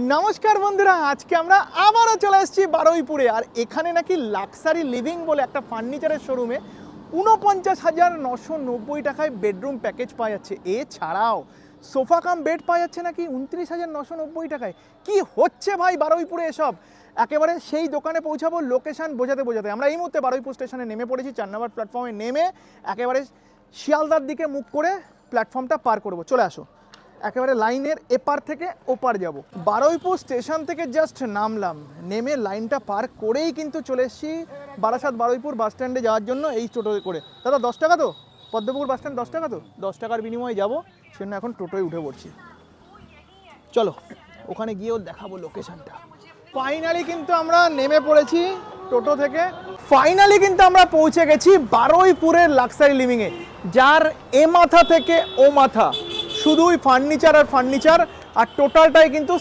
নমস্কার বন্ধুরা, আজকে আমরা আবারও চলে এসেছি বারুইপুরে। আর এখানে নাকি লাক্সারি লিভিং বলে একটা ফার্নিচারের শোরুমে উনপঞ্চাশ হাজার নশো নব্বই টাকায় বেডরুম প্যাকেজ পাওয়া যাচ্ছে। এছাড়াও সোফা কাম বেড পাওয়া যাচ্ছে নাকি উনত্রিশ হাজার নশো নব্বই টাকায়। কি হচ্ছে ভাই বারুইপুরে এসব? একেবারে সেই দোকানে পৌঁছাবো লোকেশান বোঝাতে বোঝাতে। আমরা এই মুহূর্তে বারুইপুর স্টেশনে নেমে পড়েছি, চার নম্বর প্ল্যাটফর্মে নেমে একেবারে শিয়ালদার দিকে মুখ করে প্ল্যাটফর্মটা পার করব। চলে আসো। একেবারে লাইনের এপার থেকে ওপার যাব। বারুইপুর স্টেশন থেকে জাস্ট নামলাম। নেমে লাইনটা পার করেই কিন্তু চলে এসেছি বারাসাত বারুইপুর বাস স্ট্যান্ডে যাওয়ার জন্য এই টোটো করে। দাদা, দশ টাকা তো? পদ্মপুকুর বাস স্ট্যান্ড দশ টাকা তো? দশ টাকার বিনিময়ে যাব, সেজন্য এখন টোটোয় উঠে পড়ছি। চলো, ওখানে গিয়েও দেখাবো লোকেশনটা ফাইনালি কিন্তু আমরা নেমে পড়েছি টোটো থেকে। ফাইনালি কিন্তু আমরা পৌঁছে গেছি বারুইপুরের লাক্সারি লিভিংয়ে যার এ মাথা থেকে ও মাথা। শুধুই ফার্নিচার আর ফার্নিচার আর টোটালটাই কিন্তু